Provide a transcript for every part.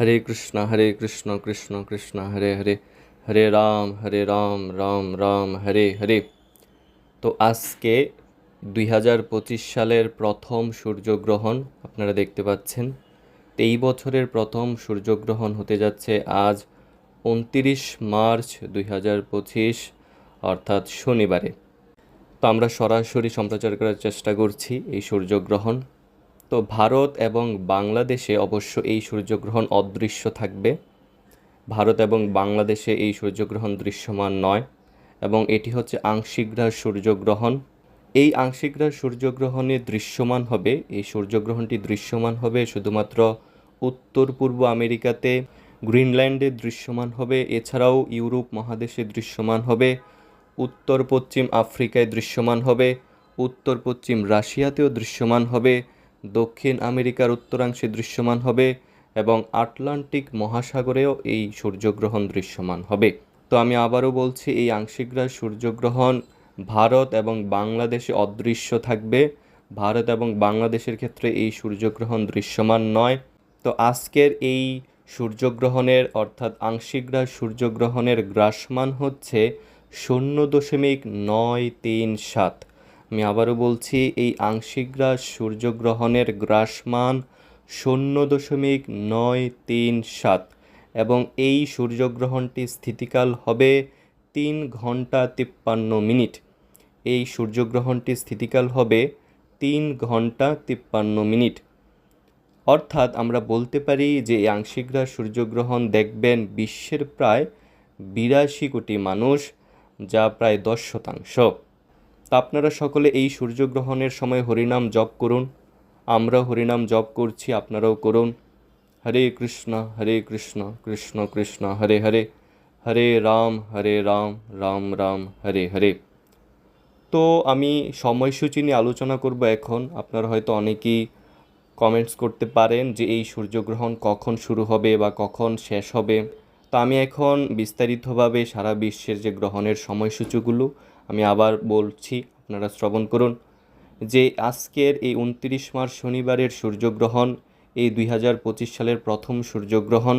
হরে কৃষ্ণ হরে কৃষ্ণ কৃষ্ণ কৃষ্ণ, হরে হরে হরে রাম হরে রাম রাম রাম, হরে হরে। তো আজকে দুই হাজার পঁচিশ সালের প্রথম সূর্যগ্রহণ আপনারা দেখতে পাচ্ছেন। তো এই বছরের প্রথম সূর্যগ্রহণ হতে যাচ্ছে আজ উনতিরিশ মার্চ দুই হাজার পঁচিশ, অর্থাৎ শনিবারে। তো আমরা সরাসরি সম্প্রচার করার চেষ্টা করছি এই সূর্যগ্রহণ। তো ভারত এবং বাংলাদেশে অবশ্য এই সূর্যগ্রহণ অদৃশ্য থাকবে। ভারত এবং বাংলাদেশে এই সূর্যগ্রহণ দৃশ্যমান নয় এবং এটি হচ্ছে আংশিকগ্রাস সূর্যগ্রহণ। এই আংশিকগ্রাস সূর্যগ্রহণে দৃশ্যমান হবে, এই সূর্যগ্রহণটি দৃশ্যমান হবে শুধুমাত্র উত্তর পূর্ব আমেরিকাতে, গ্রিনল্যান্ডে দৃশ্যমান হবে, এছাড়াও ইউরোপ মহাদেশে দৃশ্যমান হবে উত্তর পশ্চিম আফ্রিকায় দৃশ্যমান হবে উত্তর পশ্চিম রাশিয়াতেও দৃশ্যমান হবে দক্ষিণ আমেরিকার উত্তরাংশে দৃশ্যমান হবে এবং আটলান্টিক মহাসাগরেও এই সূর্যগ্রহণ দৃশ্যমান হবে। তো আমি আবারও বলছি, এই আংশিকগ্রাস সূর্যগ্রহণ ভারত এবং বাংলাদেশে অদৃশ্য থাকবে। ভারত এবং বাংলাদেশের ক্ষেত্রে এই সূর্যগ্রহণ দৃশ্যমান নয়। তো আজকের এই সূর্যগ্রহণের অর্থাৎ আংশিকরা সূর্যগ্রহণের গ্রাসমান হচ্ছে শূন্য দশমিক নয় তিন সাত। আমি আবারও বলছি, এই আংশিকগ্রাস সূর্যগ্রহণের গ্রাসমান শূন্য দশমিক নয় তিন সাত এবং এই সূর্যগ্রহণটি স্থিতিকাল হবে তিন ঘণ্টা তিপ্পান্ন মিনিট। এই সূর্যগ্রহণটি স্থিতিকাল হবে তিন ঘণ্টা তিপ্পান্ন মিনিট। অর্থাৎ আমরা বলতে পারি যে এই আংশিকগ্রাস সূর্যগ্রহণ দেখবেন বিশ্বের প্রায় বিরাশি কোটি মানুষ, যা প্রায় দশ শতাংশ। আপনারা সকলে এই সূর্যগ্রহণের সময় হরিনাম জপ করুন। আমরা হরিনাম জপ করছি, আপনারাও করুন। হরে কৃষ্ণ হরে কৃষ্ণ কৃষ্ণ কৃষ্ণ, হরে হরে। হরে রাম হরে রাম রাম রাম, হরে হরে। তো আমি সময়সূচি নিয়ে আলোচনা করব এখন। আপনারা হয়তো অনেকেই কমেন্টস করতে পারেন যে এই সূর্যগ্রহণ কখন শুরু হবে বা কখন শেষ হবে। তো আমি এখন বিস্তারিতভাবে সারা বিশ্বের যে গ্রহণের সময়সূচিগুলো আমি আবার বলছি, আপনারা শ্রবণ করুন, যে আজকের এই উনত্রিশ মার্চ শনিবারের সূর্যগ্রহণ, এই দুই হাজার পঁচিশ সালের প্রথম সূর্যগ্রহণ,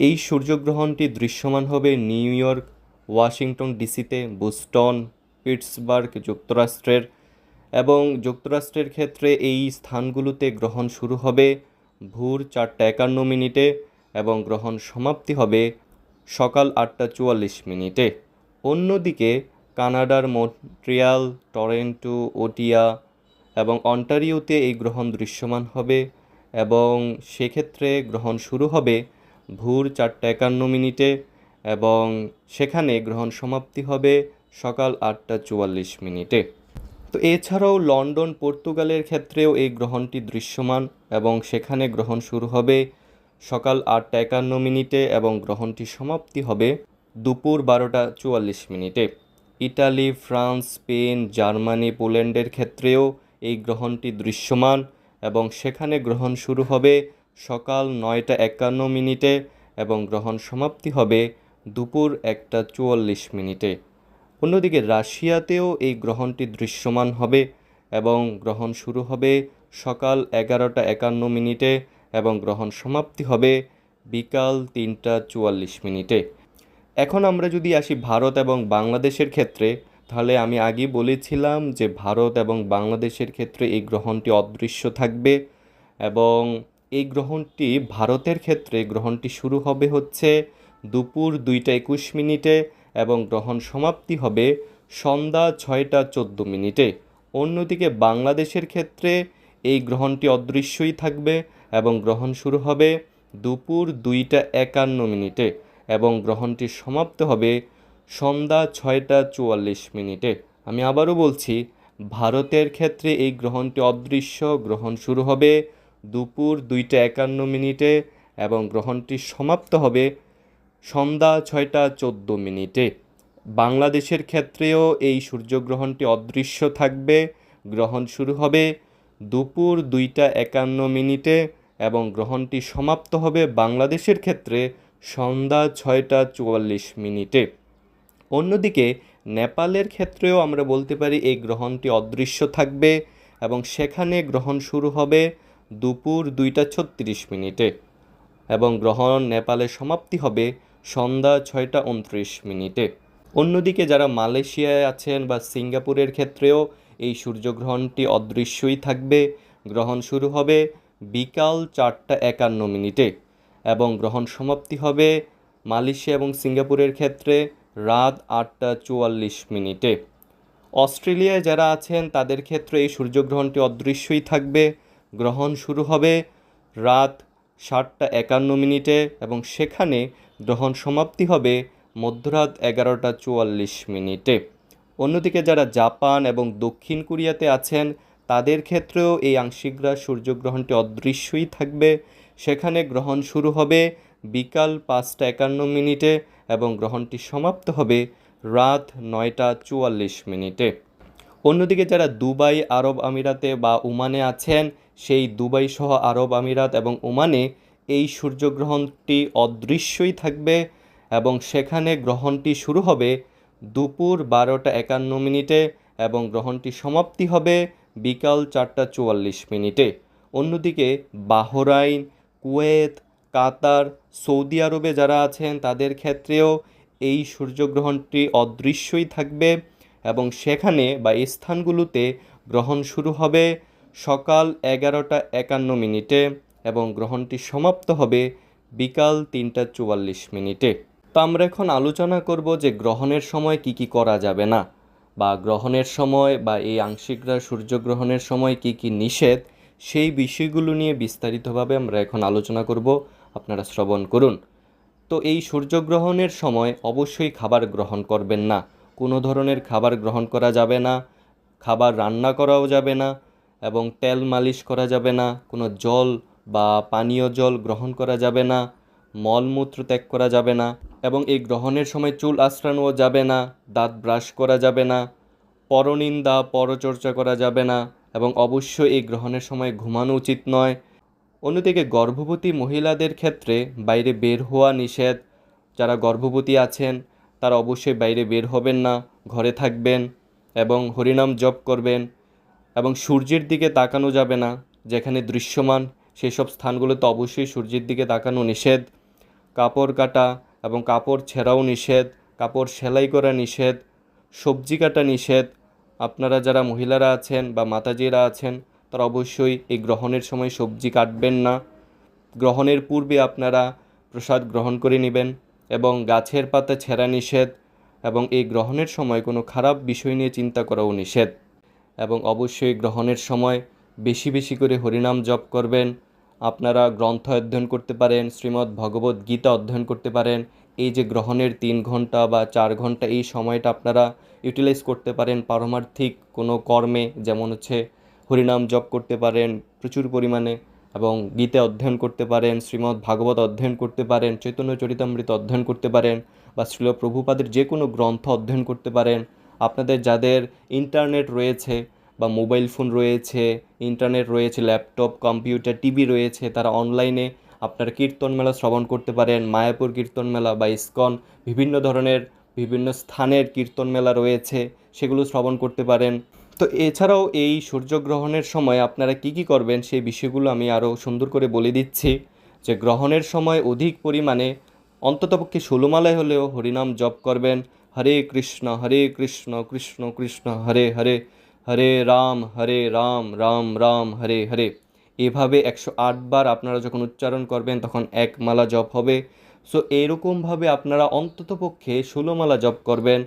এই সূর্যগ্রহণটি দৃশ্যমান হবে নিউ ইয়র্ক, ওয়াশিংটন ডিসিতে, বোস্টন, পিটসবার্গ যুক্তরাষ্ট্রের এবং যুক্তরাষ্ট্রের ক্ষেত্রে এই স্থানগুলোতে গ্রহণ শুরু হবে ভোর চারটা একান্ন মিনিটে এবং গ্রহণ সমাপ্তি হবে সকাল আটটা চুয়াল্লিশ মিনিটে। অন্যদিকে, কানাডার মন্ট্রিয়াল, টরেন্টো, ওটিয়া এবং অন্টারিওতে এই গ্রহণ দৃশ্যমান হবে এবং সেক্ষেত্রে গ্রহণ শুরু হবে ভোর চারটা একান্ন মিনিটে এবং সেখানে গ্রহণ সমাপ্তি হবে সকাল আটটা চুয়াল্লিশ মিনিটে। তো এছাড়াও লন্ডন, পর্তুগালের ক্ষেত্রেও এই গ্রহণটি দৃশ্যমান এবং সেখানে গ্রহণ শুরু হবে সকাল আটটা একান্ন মিনিটে এবং গ্রহণটি সমাপ্তি হবে দুপুর বারোটা চুয়াল্লিশ মিনিটে। ইটালি, ফ্রান্স, স্পেন, জার্মানি, পোল্যান্ডের ক্ষেত্রেও এই গ্রহণটি দৃশ্যমান এবং সেখানে গ্রহণ শুরু হবে সকাল নয়টা একান্ন মিনিটে এবং গ্রহণ সমাপ্তি হবে দুপুর একটা চুয়াল্লিশ মিনিটে। অন্যদিকে রাশিয়াতেও এই গ্রহণটি দৃশ্যমান হবে এবং গ্রহণ শুরু হবে সকাল এগারোটা একান্ন মিনিটে এবং গ্রহণ সমাপ্তি হবে বিকাল তিনটা চুয়াল্লিশ মিনিটে। এখন আমরা যদি আসি ভারত এবং বাংলাদেশের ক্ষেত্রে, তাহলে আমি আগেই বলেছিলাম যে ভারত এবং বাংলাদেশের ক্ষেত্রে এই গ্রহণটি অদৃশ্য থাকবে এবং এই গ্রহণটি ভারতের ক্ষেত্রে গ্রহণটি শুরু হবে হচ্ছে দুপুর দুইটা একুশ মিনিটে এবং গ্রহণ সমাপ্তি হবে সন্ধ্যা ছয়টা চোদ্দ মিনিটে। অন্যদিকে বাংলাদেশের ক্ষেত্রে এই গ্রহণটি অদৃশ্যই থাকবে এবং গ্রহণ শুরু হবে দুপুর দুইটা একান্ন মিনিটে। এবং গ্রহণটি সমাপ্ত হবে সন্ধ্যা ছয়টা চুয়াল্লিশ মিনিটে। আমি আবারও বলছি, ভারতের ক্ষেত্রে এই গ্রহণটি অদৃশ্য। গ্রহণ শুরু হবে দুপুর দুইটা একান্ন মিনিটে এবং গ্রহণটি সমাপ্ত হবে সন্ধ্যা ছয়টা চোদ্দ মিনিটে। বাংলাদেশের ক্ষেত্রেও এই সূর্যগ্রহণটি অদৃশ্য থাকবে। গ্রহণ শুরু হবে দুপুর দুইটা একান্ন মিনিটে এবং গ্রহণটি সমাপ্ত হবে বাংলাদেশের ক্ষেত্রে সন্ধ্যা ছয়টা চুয়াল্লিশ মিনিটে। অন্যদিকে, নেপালের ক্ষেত্রেও আমরা বলতে পারি এই গ্রহণটি অদৃশ্য থাকবে এবং সেখানে গ্রহণ শুরু হবে দুপুর দুইটা ছত্রিশ মিনিটে এবং গ্রহণ নেপালে সমাপ্তি হবে সন্ধ্যা ছয়টা উনত্রিশ মিনিটে। অন্যদিকে, যারা মালয়েশিয়ায় আছেন বা সিঙ্গাপুরের ক্ষেত্রেও এই সূর্যগ্রহণটি অদৃশ্যই থাকবে। গ্রহণ শুরু হবে বিকাল চারটা একান্ন মিনিটে। এবং গ্রহণ সমাপ্তি হবে মালয়েশিয়া এবং সিঙ্গাপুরের ক্ষেত্রে রাত আটটা চুয়াল্লিশ মিনিটে। অস্ট্রেলিয়ায় যারা আছেন, তাদের ক্ষেত্রে এই সূর্যগ্রহণটি অদৃশ্যই থাকবে। গ্রহণ শুরু হবে রাত সাতটা একান্ন মিনিটে এবং সেখানে গ্রহণ সমাপ্তি হবে মধ্যরাত এগারোটা চুয়াল্লিশ মিনিটে। অন্যদিকে যারা জাপান এবং দক্ষিণ কোরিয়াতে আছেন, তাদের ক্ষেত্রেও এই আংশিকরা সূর্যগ্রহণটি অদৃশ্যই থাকবে। সেখানে গ্রহণ শুরু হবে বিকাল পাঁচটা একান্ন মিনিটে এবং গ্রহণটি সমাপ্ত হবে রাত নয়টা চুয়াল্লিশ মিনিটে। অন্যদিকে যারা দুবাই আরব আমিরাতে বা ওমানে আছেন, সেই দুবাই সহ আরব আমিরাত এবং ওমানে এই সূর্যগ্রহণটি অদৃশ্যই থাকবে এবং সেখানে গ্রহণটি শুরু হবে দুপুর বারোটা একান্ন মিনিটে এবং গ্রহণটি সমাপ্তি হবে বিকাল চারটা চুয়াল্লিশ মিনিটে। অন্যদিকে বাহরাইন কুয়েত, কাতার, সৌদি আরবে যারা আছেন তাদের ক্ষেত্রেও এই সূর্যগ্রহণটি অদৃশ্যই থাকবে এবং সেখানে বা স্থানগুলোতে গ্রহণ শুরু হবে সকাল এগারোটা একান্ন মিনিটে এবং গ্রহণটি সমাপ্ত হবে বিকাল তিনটা চুয়াল্লিশ মিনিটে। তো আমরা এখন আলোচনা করব যে গ্রহণের সময় কি কি করা যাবে না বা গ্রহণের সময় বা এই আংশিকরা সূর্যগ্রহণের সময় কি কি নিষেধ সেই বিষয়গুলো নিয়ে বিস্তারিতভাবে আমরা এখন আলোচনা করব। আপনারা শ্রবণ করুন। তো এই সূর্যগ্রহণের সময় অবশ্যই খাবার গ্রহণ করবেন না। কোনো ধরনের খাবার গ্রহণ করা যাবে না। খাবার রান্না করাও যাবে না এবং তেল মালিশ করা যাবে না। কোনো জল বা পানীয় জল গ্রহণ করা যাবে না। মলমূত্র ত্যাগ করা যাবে না এবং এই গ্রহণের সময় চুল আশ্রানোও যাবে না। দাঁত ব্রাশ করা যাবে না। পরনিন্দা পরচর্চা করা যাবে না। এবং অবশ্যই এই গ্রহণের সময় ঘুমানো উচিত নয়। অন্যদিকে গর্ভবতী মহিলাদের ক্ষেত্রে বাইরে বের হওয়া নিষেধ। যারা গর্ভবতী আছেন, তারা অবশ্যই বাইরে বের হবেন না, ঘরে থাকবেন এবং হরিনাম জপ করবেন এবং সূর্যের দিকে তাকানো যাবে না, যেখানে দৃশ্যমান সেসব স্থানগুলোতে অবশ্যই সূর্যের দিকে তাকানো নিষেধ। কাপড় কাটা এবং কাপড় ছেঁড়াও নিষেধ, কাপড় সেলাই করা নিষেধ, সবজি কাটা নিষেধ আপনারা যারা মহিলারা আছেন বা মাতাজিরা আছেন, তারা অবশ্যই এই গ্রহণের সময় সবজি কাটবেন না। গ্রহণের পূর্বে আপনারা প্রসাদ গ্রহণ করে নেবেন এবং গাছের পাতা ছেঁড়া নিষেধ এবং এই গ্রহণের সময় কোনো খারাপ বিষয় নিয়ে চিন্তা করাও নিষেধ। এবং অবশ্যই গ্রহণের সময় বেশি বেশি করে হরিনাম জপ করবেন। আপনারা গ্রন্থ অধ্যয়ন করতে পারেন, শ্রীমদ্ ভগবত গীতা অধ্যয়ন করতে পারেন এই যে গ্রহণের তিন ঘণ্টা বা চার ঘণ্টা, এই সময়টা আপনারা ইউটিলাইজ করতে পারেন পারমার্থিক কোনো কর্মে, যেমন হচ্ছে হরিনাম জপ করতে পারেন প্রচুর পরিমাণে এবং গীতা অধ্যয়ন করতে পারেন, শ্রীমদ্ ভাগবত অধ্যয়ন করতে পারেন, চৈতন্য চরিতামৃত অধ্যয়ন করতে পারেন বা শ্রীল প্রভুপাদের যে কোনো গ্রন্থ অধ্যয়ন করতে পারেন। আপনাদের যাদের ইন্টারনেট রয়েছে বা মোবাইল ফোন রয়েছে ইন্টারনেট রয়েছে ল্যাপটপ কম্পিউটার টিভি রয়েছে, তারা অনলাইনে আপনার কীর্তন মেলা শ্রবণ করতে পারেন, মায়াপুর কীর্তন মেলা বা ইস্কন, বিভিন্ন ধরনের, বিভিন্ন স্থানের কীর্তন মেলা রয়েছে, সেগুলো শ্রবণ করতে পারেন। তো এছাড়াও এই সূর্যগ্রহণের সময় আপনারা কি কি করবেন সেই বিষয়গুলো আমি আরও সুন্দর করে বলে দিচ্ছি। যে গ্রহণের সময় অধিক পরিমাণে অন্ততপক্ষে ষোলোমালায় হলেও হরিনাম জপ করবেন। হরে কৃষ্ণ হরে কৃষ্ণ কৃষ্ণ কৃষ্ণ, হরে হরে হরে রাম হরে রাম রাম রাম, হরে হরে। এভাবে একশো আটবার আপনারা যখন উচ্চারণ করবেন, তখন এক মালা জপ হবে। সো এরকমভাবে আপনারা অন্ততপক্ষে ষোলো মালা জপ করবেন।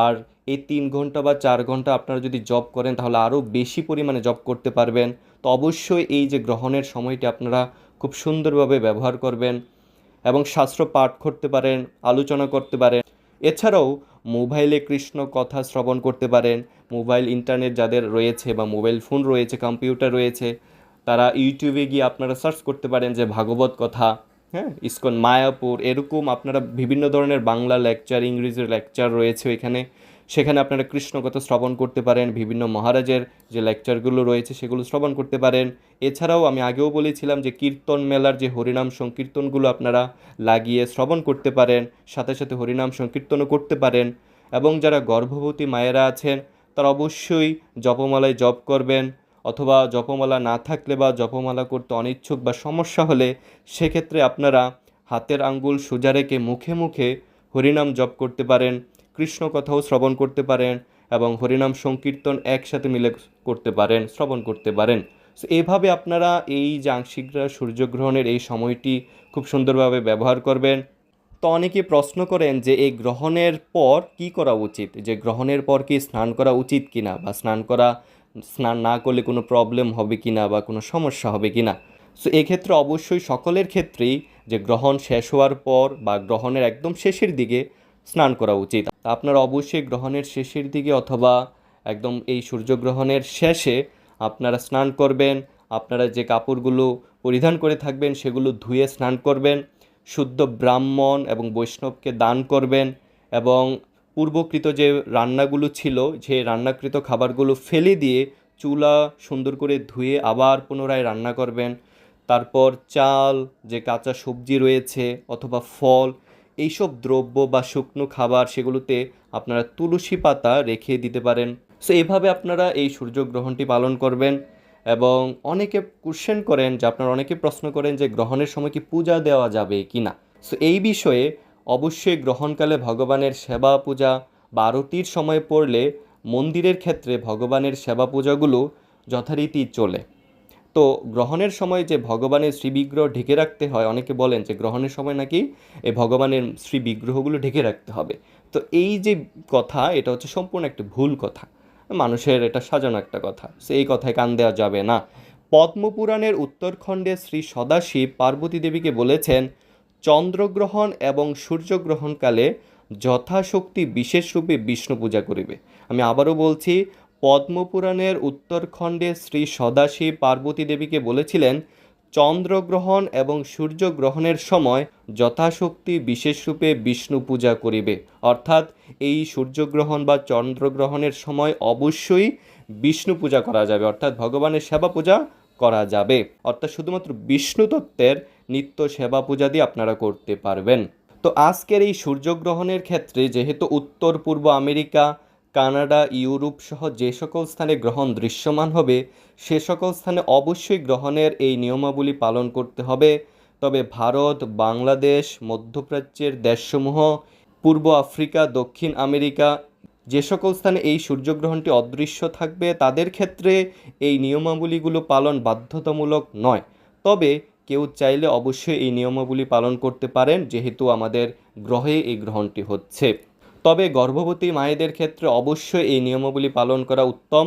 আর এই তিন ঘণ্টা বা চার ঘণ্টা আপনারা যদি জব করেন, তাহলে আরও বেশি পরিমাণে জব করতে পারবেন। তো অবশ্যই এই যে গ্রহণের সময়টি আপনারা খুব সুন্দরভাবে ব্যবহার করবেন এবং শাস্ত্র পাঠ করতে পারেন, আলোচনা করতে পারেন। এছাড়াও মোবাইলে কৃষ্ণ কথা শ্রবণ করতে পারেন। মোবাইল ইন্টারনেট যাদের রয়েছে বা মোবাইল ফোন রয়েছে, কম্পিউটার রয়েছে তারা ইউটিউবে গিয়ে আপনারা সার্চ করতে পারেন যে ভাগবত কথা হ্যাঁ ইস্কন মায়াপুর, এরকম আপনারা বিভিন্ন ধরনের বাংলা লেকচার ইংরেজির লেকচার রয়েছে এখানে। সেখানে আপনারা কৃষ্ণ কথা শ্রবণ করতে পারেন, বিভিন্ন মহারাজের যে লেকচারগুলো রয়েছে সেগুলো শ্রবণ করতে পারেন। এছাড়াও আমি আগেও বলেছিলাম যে কীর্তন মেলার যে হরিনাম সংকীর্তনগুলো আপনারা লাগিয়ে শ্রবণ করতে পারেন, সাথে সাথে হরিনাম সংকীর্তনও করতে পারেন। এবং যারা গর্ভবতী মায়েরা আছেন, তারা অবশ্যই জপমালায় জপ করবেন। অথবা জপমালা না থাকলে বা জপমালা করতে অনিচ্ছুক বা সমস্যা হলে সেক্ষেত্রে আপনারা হাতের আঙ্গুল সোজা রেখে মুখে মুখে হরিনাম জপ করতে পারেন, কৃষ্ণ কথাও শ্রবণ করতে পারেন এবং হরিনাম সংকীর্তন একসাথে মিলে করতে পারেন, শ্রবণ করতে পারেন। সো এইভাবে আপনারা এই যে আংশিক সূর্যগ্রহণের এই সময়টি খুব সুন্দরভাবে ব্যবহার করবেন। তো অনেকে প্রশ্ন করেন যে এই গ্রহণের পর কি করা উচিত? যে গ্রহণের পর কি স্নান করা উচিত কিনা বা স্নান করা স্নান না করলে কোনো প্রবলেম হবে কি না বা কোনো সমস্যা হবে কি না সো এক্ষেত্রে অবশ্যই সকলের ক্ষেত্রেই যে গ্রহণ শেষ হওয়ার পর বা গ্রহণের একদম শেষের দিকে স্নান করা উচিত। আপনার অবশ্যই গ্রহণের শেষের দিকে অথবা একদম এই সূর্যগ্রহণের শেষে আপনারা স্নান করবেন, আপনারা যে কাপড়গুলো পরিধান করে থাকবেন সেগুলো ধুয়ে স্নান করবেন, শুদ্ধ ব্রাহ্মণ এবং বৈষ্ণবকে দান করবেন এবং পূর্বকৃত যে রান্নাগুলো ছিল, যে রান্নাকৃত খাবারগুলো ফেলে দিয়ে চুলা সুন্দর করে ধুয়ে আবার পুনরায় রান্না করবেন। তারপর চাল, যে কাঁচা সবজি রয়েছে অথবা ফল, এইসব দ্রব্য বা শুকনো খাবার সেগুলোতে আপনারা তুলসী পাতা রেখে দিতে পারেন। সো এভাবে আপনারা এই সূর্যগ্রহণটি পালন করবেন এবং অনেকে কোশ্চেন করেন যে, আপনারা অনেকে প্রশ্ন করেন যে, গ্রহণের সময় কি পূজা দেওয়া যাবে কি না সো এই বিষয়ে অবশ্যই গ্রহণকালে ভগবানের সেবা পূজা বা আরতির সময় পড়লে মন্দিরের ক্ষেত্রে ভগবানের সেবা পূজাগুলো যথারীতি চলে। তো গ্রহণের সময় যে ভগবানের শ্রীবিগ্রহ ঢেকে রাখতে হয়, অনেকে বলেন যে গ্রহণের সময় নাকি এই ভগবানের শ্রী বিগ্রহগুলো ঢেকে রাখতে হবে। তো এই যে কথা, এটা হচ্ছে সম্পূর্ণ একটা ভুল কথা। মানুষের এটা সাজানো একটা কথা। সো এই কথায় কান দেওয়া যাবে না। পদ্মপুরাণের উত্তরখণ্ডে শ্রী সদাশিব পার্বতী দেবীকে বলেছেন চন্দ্রগ্রহণ এবং সূর্যগ্রহণকালে যথাশক্তি বিশেষরূপে বিষ্ণু পূজা করিবে। আমি আবারও বলছি, পদ্মপুরাণের উত্তরখণ্ডে শ্রী সদাশিব পার্বতী দেবীকে বলেছিলেন, চন্দ্রগ্রহণ এবং সূর্যগ্রহণের সময় যথাশক্তি বিশেষরূপে বিষ্ণু পূজা করিবে। অর্থাৎ এই সূর্যগ্রহণ বা চন্দ্রগ্রহণের সময় অবশ্যই বিষ্ণু পূজা করা যাবে। অর্থাৎ ভগবানের সেবা পূজা করা যাবে। অর্থাৎ শুধুমাত্র বিষ্ণু তত্ত্বের নিত্য সেবা পূজাদি আপনারা করতে পারবেন। তো আজকের এই সূর্যগ্রহণের ক্ষেত্রে, যেহেতু উত্তর, পূর্ব আমেরিকা, কানাডা, ইউরোপ সহ যে সকল স্থানে গ্রহণ দৃশ্যমান হবে, সে সকল স্থানে অবশ্যই গ্রহণের এই নিয়মাবলী পালন করতে হবে। তবে ভারত, বাংলাদেশ, মধ্যপ্রাচ্যের দেশসমূহ, পূর্ব আফ্রিকা, দক্ষিণ আমেরিকা, যে সকল স্থানে এই সূর্যগ্রহণটি অদৃশ্য থাকবে, তাদের ক্ষেত্রে এই নিয়মাবলীগুলো পালন বাধ্যতামূলক নয়। তবে কেউ চাইলে অবশ্যই এই নিয়মাবলী পালন করতে পারেন, যেহেতু আমাদের গ্রহে এই গ্রহণটি হচ্ছে। তবে গর্ভবতী মায়েদের ক্ষেত্রে অবশ্যই এই নিয়মাবলী পালন করা উত্তম,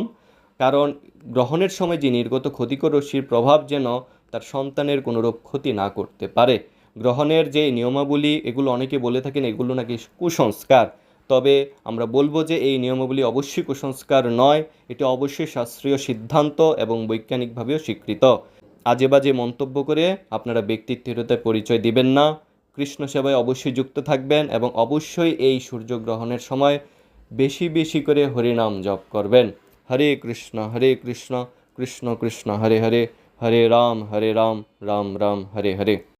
কারণ গ্রহণের সময় যে নির্গত ক্ষতিকর রশ্মির প্রভাব যেন তার সন্তানের কোনোরূপ ক্ষতি না করতে পারে। গ্রহণের যে নিয়মাবলী, এগুলো অনেকে বলে থাকেন এগুলো নাকি কুসংস্কার। তবে আমরা বলব যে এই নিয়মাবলী অবশ্যই কুসংস্কার নয়, এটি অবশ্যই শাস্ত্রীয় সিদ্ধান্ত এবং বৈজ্ঞানিকভাবেও স্বীকৃত। আজে বাজে মন্তব্য করে আপনারা ব্যক্তিত্বের পরিচয় দিবেন না। কৃষ্ণ সেবায় অবশ্যই যুক্ত থাকবেন এবং অবশ্যই এই সূর্যগ্রহণের সময় বেশি বেশি করে হরিনাম জপ করবেন। হরে কৃষ্ণ হরে কৃষ্ণ কৃষ্ণ কৃষ্ণ, হরে হরে হরে রাম হরে রাম রাম রাম, হরে হরে।